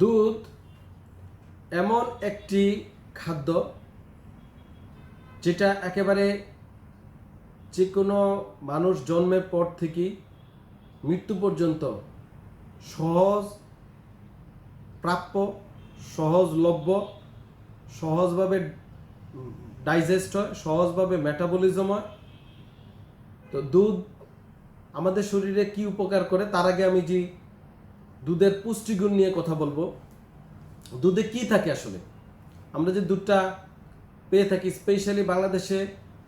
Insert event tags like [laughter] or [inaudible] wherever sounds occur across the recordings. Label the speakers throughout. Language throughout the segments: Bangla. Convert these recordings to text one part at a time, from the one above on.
Speaker 1: দুধ এমন একটি খাদ্য যেটা একেবারে যে কোনো মানুষ জন্মের পর থেকেই মৃত্যু পর্যন্ত সহজ প্রাপ্য, সহজলভ্য, সহজভাবে ডাইজেস্ট হয়, সহজভাবে মেটাবলিজম হয়। তো দুধ আমাদের শরীরে কি উপকার করে? তার আগে আমি যে দুধের পুষ্টিগুণ নিয়ে কথা বলব। দুধে কি থাকে আসলে? আমরা যে দুধটা পেয়ে থাকি স্পেশালি বাংলাদেশে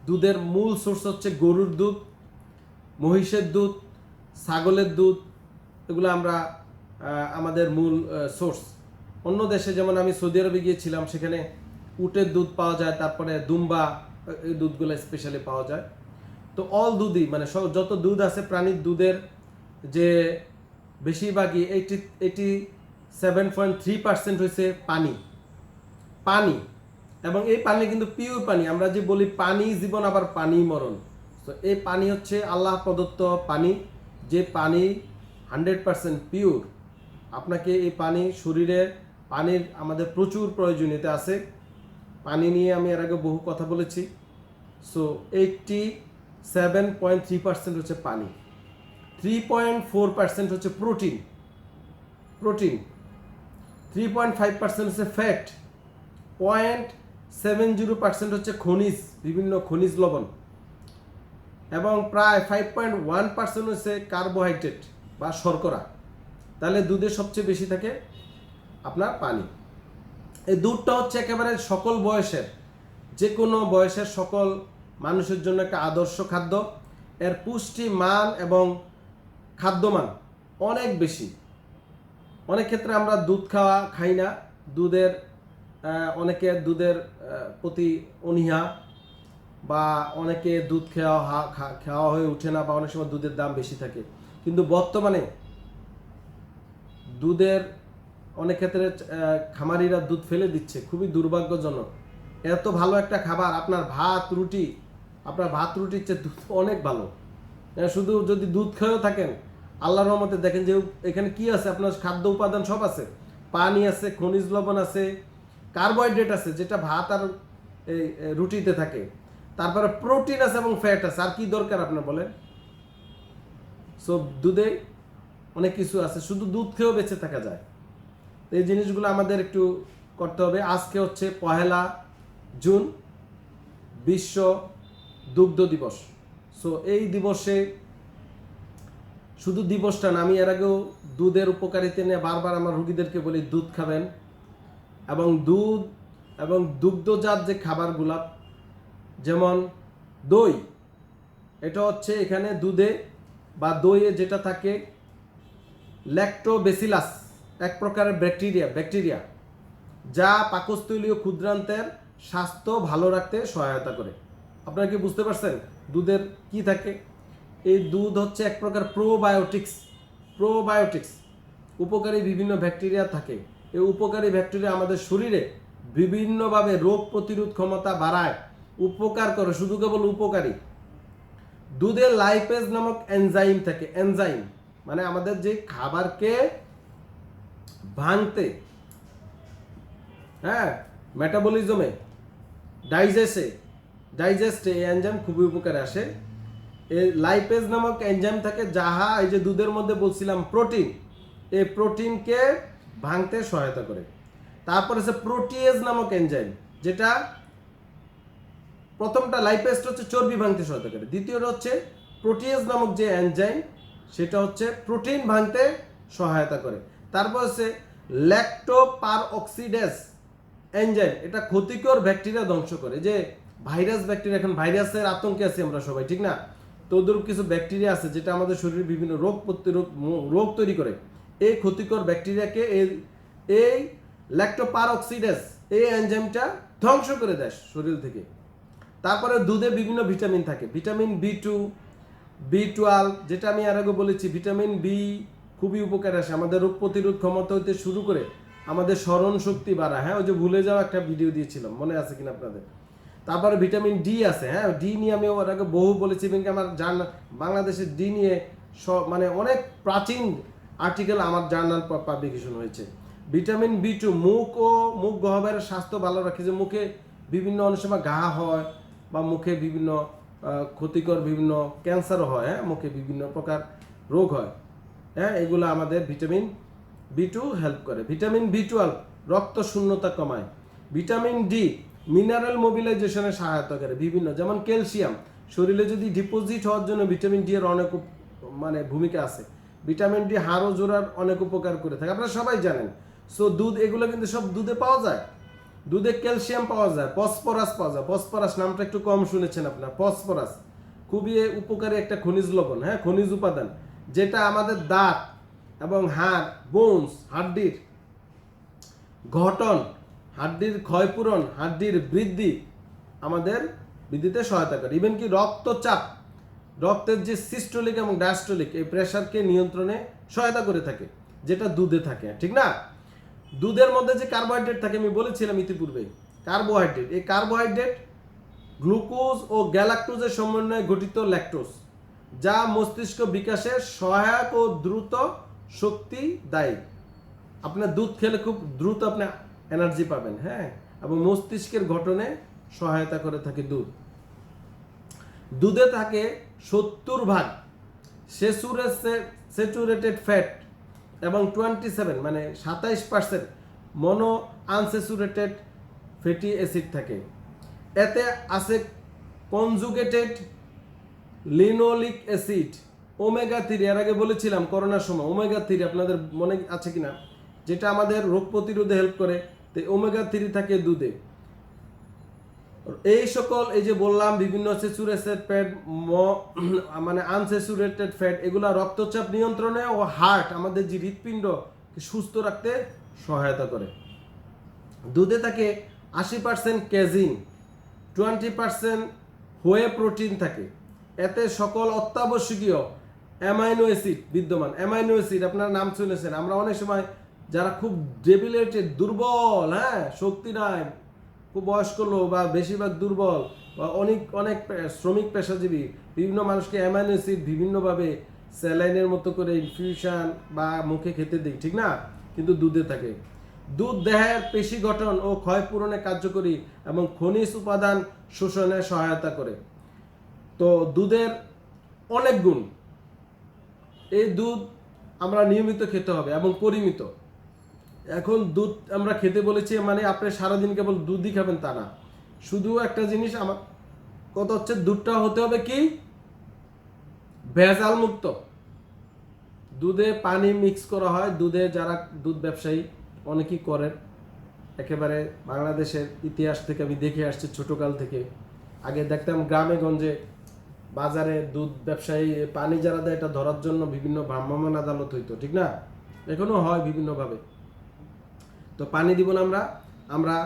Speaker 1: দুধের মূল সোর্স হচ্ছে গরুর দুধ, মহিষের দুধ, ছাগলের দুধ, এগুলো আমরা আমাদের মূল সোর্স অন্য দেশে যেমন আমি সৌদি আরবে গিয়েছিলাম, সেখানে উটের দুধ পাওয়া যায়, তারপরে দুম্বা এই দুধগুলো স্পেশালি পাওয়া যায়। তো অল দুধই মানে যত দুধ আছে প্রাণীর দুধের যে বেশিরভাগই eighty eighty seven point three percent হয়েছে পানি। পানি। এবং এই পানি কিন্তু পিওর পানি। আমরা যে বলি পানি, জীবন আবার পানি, মরণ। তো এই পানি হচ্ছে আল্লাহ প্রদত্ত পানি। যে পানি হান্ড্রেড পার্সেন্ট পিওর আপনাকে এই পানি শরীরে, পানির আমাদের প্রচুর প্রয়োজনীয়তা আছে। পানি নিয়ে আমি এর আগে বহু কথা বলেছি। So eighty seven point three percent হচ্ছে পানি। থ্রি পয়েন্ট ফোর পার্সেন্ট হচ্ছে protein protein three point five percent হচ্ছে fat point seven zero percent হচ্ছে খনিজ, বিভিন্ন খনিজ লবণ। এবং প্রায় ফাইভ পয়েন্ট ওয়ান পার্সেন্ট হচ্ছে কার্বোহাইড্রেট বা শর্করা। তাহলে দুধে সবচেয়ে বেশি থাকে আপনার পানি। এই দুধটা হচ্ছে একেবারে সকল বয়সের যে কোনো বয়সের সকল মানুষের জন্য একটা আদর্শ খাদ্য। এর পুষ্টি, মান এবং খাদ্যমান, অনেক বেশি। অনেক ক্ষেত্রে আমরা দুধ খাওয়া খাই না। দুধের অনেকে দুধের প্রতি অনীহা বা অনেকে দুধ খাওয়া খাওয়া হয়ে ওঠে না বা অনেক সময় দুধের দাম বেশি থাকে। কিন্তু বর্তমানে দুধের অনেক ক্ষেত্রে খামারিরা দুধ ফেলে দিচ্ছে। খুবই দুর্ভাগ্যজনক। এত ভালো একটা খাবার, আপনার ভাত, রুটি, আপনার ভাত, রুটির চেয়ে দুধ অনেক ভালো। শুধু যদি দুধ খেয়েও থাকেন আল্লাহর রহমতে দেখেন যে এখানে কি আছে? আপনার খাদ্য উপাদান সব আছে। পানি আছে, খনিজ লবণ আছে, কার্বোহাইড্রেট আছে, যেটা ভাত আর এই রুটিতে থাকে। তারপরে প্রোটিন আছে এবং ফ্যাট আছে। আর কি দরকার আপনার বলেন? সো দুধে অনেক কিছু আছে। শুধু দুধ খেয়েও বেঁচে থাকা যায়। তো এই জিনিসগুলো আমাদের একটু করতে হবে। আজকে হচ্ছে পহেলা জুন বিশ্ব দুগ্ধ দিবস। সো এই দিবসে শুধু দিবসটা না, আমি এর আগেও দুধের উপকারিতা নিয়ে বারবার আমার রুগীদেরকে বলি, দুধ খাবেন। এবং দুধ এবং দুগ্ধজাত যে খাবারগুলা, যেমন দই, এটা হচ্ছে এখানে দুধে বা দইয়ে যেটা থাকে ল্যাক্টোবেসিলাস এক প্রকারের ব্যাকটেরিয়া ব্যাকটেরিয়া যা পাকস্থলীয় ক্ষুদ্রান্তের স্বাস্থ্য ভালো রাখতে সহায়তা করে। আপনারা কি বুঝতে পারছেন দুধের কি থাকে? এই দুধ হচ্ছে এক প্রকার প্রোবায়োটিক্স প্রোবায়োটিক্স উপকারী বিভিন্ন ব্যাকটেরিয়া থাকে। এই উপকারী ব্যাকটেরিয়া আমাদের শরীরে বিভিন্নভাবে রোগ প্রতিরোধ ক্ষমতা বাড়ায়। উপকার করে, শুধু কেবল উপকারী। দুধে লাইপেজ নামক এনজাইম থাকে এনজাইম মানে আমাদের যে খাবারকে ভাঙতে হ্যাঁ মেটাবলিজমে ডাইজেস্টে ডাইজেস্টে এই এনজাইম খুবই উপকারে আসে। এই লাইপেজ নামক এনজাইম থাকে যাহা এই যে দুধের মধ্যে বলছিলাম প্রোটিন এই প্রোটিনকে ভাঙতে সহায়তা করে। তারপর আছে প্রোটিয়েজ নামক এনজাইম যেটা প্রথমটা লাইপেস্ট হচ্ছে চর্বি ভাঙতে সহায়তা করে। দ্বিতীয়টা হচ্ছে প্রোটিয়েজ নামক যে এনজাইম সেটা হচ্ছে প্রোটিন ভাঙতে সহায়তা করে। তারপর হচ্ছে ল্যাক্টোপার অক্সিডেস এনজাইম এটা ক্ষতিকর ব্যাকটেরিয়া ধ্বংস করে। যে ভাইরাস ব্যাকটেরিয়া এখন ভাইরাসের আতঙ্কে আছি আমরা সবাই, ঠিক না? তো ওদের কিছু ব্যাকটেরিয়া আছে যেটা আমাদের শরীরে বিভিন্ন রোগ প্রতিরোধ রোগ তৈরি করে। এই ক্ষতিকর ব্যাকটেরিয়াকে এই এই ল্যাক্টোপার অক্সিডেস এই এনজাইমটা ধ্বংস করে দেয় শরীর থেকে। তারপরে দুধে বিভিন্ন ভিটামিন থাকে। Vitamin B two B twelve যেটা আমি আর আগে বলেছি, ভিটামিন বি খুবই উপকার আসে। আমাদের রোগ প্রতিরোধ ক্ষমতা হইতে শুরু করে আমাদের স্মরণ শক্তি বাড়ায়। হ্যাঁ ওই যে ভুলে যাওয়া একটা ভিডিও দিয়েছিলাম, মনে আছে কিনা আপনাদের? তারপরে ভিটামিন ডি আছে হ্যাঁ? ডি নিয়ে আমি ওর আগে বহু বলেছি এবং আমার জান বাংলাদেশের ডি নিয়ে মানে অনেক প্রাচীন আর্টিকেল আমার জার্নাল পাবলিকেশন হয়েছে। ভিটামিন বি টু, মুখ ও মুখ গহ্বরের স্বাস্থ্য ভালো রাখে। যে মুখে বিভিন্ন অনেক সময় ঘা হয় বা মুখে বিভিন্ন ক্ষতিকর বিভিন্ন ক্যান্সারও হয় হ্যাঁ? মুখে বিভিন্ন প্রকার রোগ হয় হ্যাঁ? এগুলো আমাদের ভিটামিন বি টু হেল্প করে। ভিটামিন বি টুয়েলভ রক্ত শূন্যতা কমায়। ভিটামিন ডি মিনারেল মোবিলাইজেশনে সহায়তা করে বিভিন্ন, যেমন ক্যালসিয়াম। শরীরে যদি ডিপোজিট হওয়ার জন্য ভিটামিন ডি এর অনেক মানে ভূমিকা আছে। ভিটামিন ডি হাড়ও জোড়ার অনেক উপকার করে থাকে। আপনারা সবাই জানেন। সো দুধ, এগুলো কিন্তু সব দুধে পাওয়া যায়? দুধে ক্যালসিয়াম পাওয়া যায়, ফসফরাস পাওয়া যায়। ফসফরাস নামটা একটু কম শুনেছেন আপনার। ফসফরাস খুবই উপকারী একটা খনিজ লবণ হ্যাঁ? খনিজ উপাদান, যেটা আমাদের দাঁত এবং হাড় বোনস হাড্ডির গঠন হাড্ডির ক্ষয়পূরণ, হাড্ডির বৃদ্ধি আমাদের বৃদ্ধিতে সহায়তা করে। ইভেন কি রক্তচাপ, রক্তের যে সিস্টোলিক এবং ডায়াস্টোলিক এই প্রেশারকে নিয়ন্ত্রণে সহায়তা করে থাকে, যেটা দুধে থাকে, ঠিক না? দুধের মধ্যে যে কার্বোহাইড্রেট থাকে, আমি বলেছিলাম ইতিপূর্বে কার্বোহাইড্রেট এই কার্বোহাইড্রেট গ্লুকোজ ও গ্যালাক্টোজের সমন্বয়ে গঠিত ল্যাকটোজ যা মস্তিষ্ক বিকাশে সহায়ক ও দ্রুত শক্তি দেয়। আপনার দুধ খেলে খুব দ্রুত আপনি এনার্জি পাবেন হ্যাঁ? এবং মস্তিষ্কের গঠনে সহায়তা করে থাকে দুধ। দুধে থাকে সত্তর ভাগ সেচুরেটেড ফ্যাট এবং টোয়েন্টি সেভেন মানে সাতাইশ percent mono unsaturated fatty acid থাকে। এতে আছে conjugated linoleic acid, omega three. এর আগে বলেছিলাম, করোনার সময়, ওমেগা থ্রি আপনাদের মনে আছে কিনা? যেটা আমাদের রোগ প্রতিরোধে হেল্প করে, তো ওমেগা থ্রি থাকে দুধে। এই সকল এই যে বললাম, বিভিন্ন স্যাচুরেটেড ফ্যাট [clears throat] মানে আনস্যাচুরেটেড ফ্যাট এগুলা রক্তচাপ নিয়ন্ত্রণে ও হার্ট আমাদের যে হৃৎপিণ্ডকে সুস্থ রাখতে সহায়তা করে। দুধে থাকে আশি percent casein twenty percent whey protein থাকে। এতে সকল অত্যাবশ্যকীয় অ্যামাইনো অ্যাসিড বিদ্যমান। অ্যামাইনো অ্যাসিড আপনারা নাম শুনেছেন, আমরা অনেক সময় যারা খুব ডেবিলেটেড দুর্বল হ্যাঁ? শক্তি নাই, খুব বয়স্ক লোক বা বেশিরভাগ দুর্বল বা অনেক অনেক শ্রমিক পেশাজীবী, বিভিন্ন মানুষকে অ্যাসিড বিভিন্নভাবে স্যালাইনের মতো করে ইনফিউশন বা মুখে খেতে দিই ঠিক না? কিন্তু দুধে থাকে। দুধ দেহের পেশি গঠন ও ক্ষয় পূরণে কার্যকরী এবং খনিজ উপাদান শোষণে সহায়তা করে। তো দুধের অনেক গুণ। এই দুধ আমরা নিয়মিত খেতে হবে এবং পরিমিত। এখন দুধ আমরা খেতে বলেছি মানে আপনি সারাদিন কেবল দুধই খাবেন তা না। শুধু একটা জিনিস আমার কথা হচ্ছে, দুধটা হতে হবে কি? ভেজাল মুক্ত দুধে পানি মিক্স করা হয়, দুধে যারা দুধ ব্যবসায়ী অনেকেই করেন। একেবারে বাংলাদেশের ইতিহাস থেকে আমি দেখে আসছি, ছোটকাল থেকে। আগে দেখতাম গ্রামে গঞ্জে বাজারে দুধ ব্যবসায়ী, পানি যারা দেয় এটা ধরার জন্য বিভিন্ন ভ্রাম্যমাণ আদালত হইতো, ঠিক না? এখনও হয় বিভিন্নভাবে। তো পানি দিব না আমরা আমরা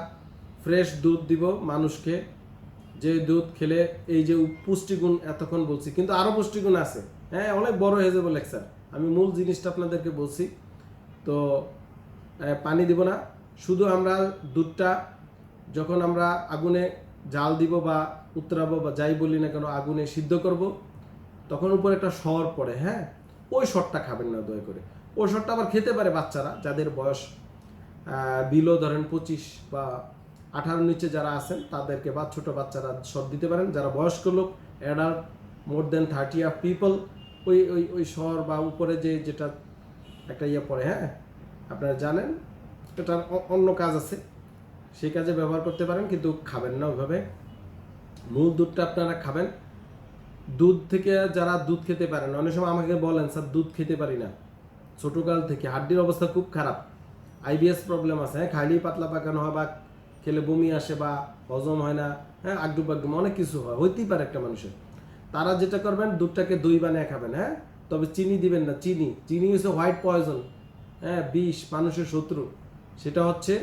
Speaker 1: ফ্রেশ দুধ দিব মানুষকে। যে দুধ খেলে এই যে পুষ্টিগুণ এতক্ষণ বলছি, কিন্তু আরও পুষ্টিগুণ আছে। হ্যাঁ অনেক বড় হয়ে যাবে লেকচার আমি মূল জিনিসটা আপনাদেরকে বলছি। তো পানি দিব না। শুধু আমরা দুধটা যখন আমরা আগুনে জাল দিব বা উত্তরাবো বা যাই বলি না কেন, আগুনে সিদ্ধ করব, তখন উপরে একটা সর পড়ে হ্যাঁ? ওই সরটা খাবেন না দয়া করে। ওই সরটা আবার খেতে পারে বাচ্চারা, যাদের বয়স বিলো ধরেন পঁচিশ বা আঠারো নিচে যারা আছেন, তাদেরকে বা ছোট বাচ্চারা সর দিতে পারেন। যারা বয়স্ক লোক adult more then thirty of people ওই ওই ওই শহর বা উপরে যে, যেটা একটা ইয়ে পড়ে হ্যাঁ? আপনারা জানেন, এটার অন্য কাজ আছে। সেই কাজে ব্যবহার করতে পারেন, কিন্তু খাবেন না ওইভাবে। মূল দুধটা আপনারা খাবেন। দুধ থেকে যারা দুধ খেতে পারেন, অনেক সময় আমাকে বলেন, স্যার, দুধ খেতে পারি না। ছোটকাল থেকে হাড্ডির অবস্থা খুব খারাপ। আইবিএস প্রবলেম আছে হ্যাঁ? খাইলেই পাতলা পাকানো হয় বা খেলে বমি আসে বা হজম হয় না হ্যাঁ? আগডুম আগডুম অনেক কিছু হয়, হইতেই পারে একটা মানুষের। তারা যেটা করবেন, দুধটাকে দই বানিয়ে খাবেন হ্যাঁ? তবে চিনি দিবেন না, চিনি। চিনি হচ্ছে হোয়াইট পয়জন হ্যাঁ? বিষ, মানুষের শত্রু। সেটা হচ্ছে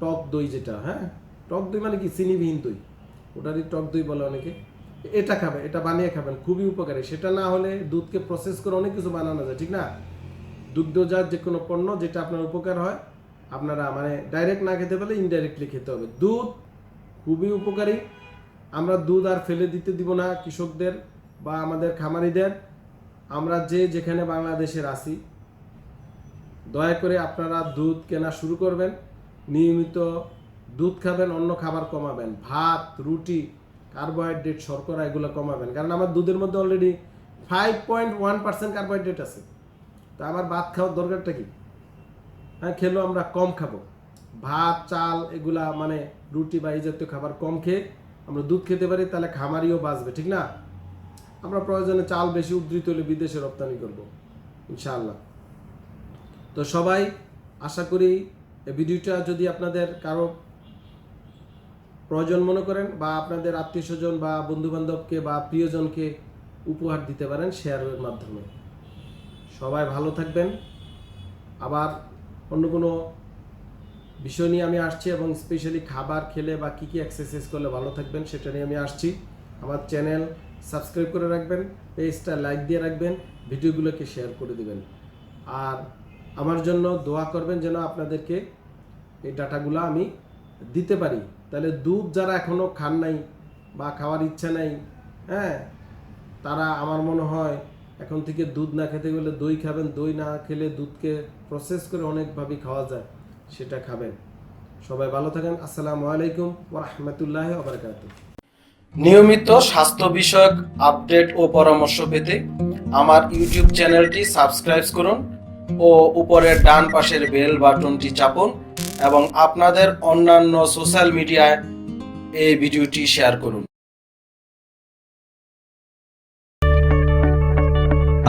Speaker 1: টক দই যেটা হ্যাঁ? টক দই মানে কি? চিনিবিহীন দই। ওটারই টক দই বলে অনেকে। এটা খাবে, এটা বানিয়ে খাবেন, খুবই উপকারী। সেটা না হলে দুধকে প্রসেস করে অনেক কিছু বানানো যায়, ঠিক না? দুগ্ধজাত যে কোনো পণ্য যেটা আপনার উপকার হয়, আপনারা মানে ডাইরেক্ট না খেতে পারলে ইনডাইরেক্টলি খেতে হবে। দুধ খুবই উপকারী। আমরা দুধ আর ফেলে দিতে দিব না কৃষকদের বা আমাদের খামারিদের। আমরা যে যেখানে বাংলাদেশের আছি, দয়া করে আপনারা দুধ কেনা শুরু করবেন। নিয়মিত দুধ খাবেন, অন্য খাবার কমাবেন। ভাত, রুটি কার্বোহাইড্রেট শর্করা, এগুলো কমাবেন। কারণ আমার দুধের মধ্যে already five point one percent carbohydrate আছে। তা আমার ভাত খাওয়ার দরকারটা কি? হ্যাঁ খেলেও আমরা কম খাব। ভাত, চাল, এগুলা মানে রুটি বা এই জাতীয় খাবার কম খেয়ে আমরা দুধ খেতে পারি, তাহলে খামারিও বাঁচবে, ঠিক না? আমরা প্রয়োজনে চাল বেশি উদ্ধৃত হলে বিদেশে রপ্তানি করব, ইনশাআল্লাহ। তো সবাই, আশা করি এই ভিডিওটা যদি আপনাদের কারও প্রয়োজন মনে করেন বা আপনাদের আত্মীয় স্বজন বা বন্ধু বান্ধবকে বা প্রিয়জনকে উপহার দিতে পারেন শেয়ারের মাধ্যমে। সবাই ভালো থাকবেন। আবার অন্য কোনো বিষয় নিয়ে আমি আসছি এবং স্পেশালি খাবার খেলে বা কী কী এক্সারসাইজ করলে ভালো থাকবেন সেটা নিয়ে আমি আসছি। আমার চ্যানেল সাবস্ক্রাইব করে রাখবেন পেজটা লাইক দিয়ে রাখবেন, ভিডিওগুলোকে শেয়ার করে দিবেন। আর আমার জন্য দোয়া করবেন যেন আপনাদেরকে এই ডাটাগুলো আমি দিতে পারি। তাহলে দুধ যারা এখনও খান নাই বা খাওয়ার ইচ্ছা নাই হ্যাঁ তারা আমার মনে হয় এখন থেকে দুধ না খেতে গেলে দই খাবেন। দই না খেলে দুধকে প্রসেস করে অনেকভাবে খাওয়া যায়, সেটা খাবেন। সবাই ভালো থাকেন। আসসালামু আলাইকুম ওরহমতুল্লাহ ওবরকাত নিয়মিত স্বাস্থ্য বিষয়ক আপডেট ও পরামর্শ পেতে আমার ইউটিউব চ্যানেলটি সাবস্ক্রাইব করুন ও উপরের ডান পাশের বেল বাটনটি চাপুন এবং আপনাদের অন্যান্য সোশ্যাল মিডিয়ায় এই ভিডিওটি শেয়ার করুন।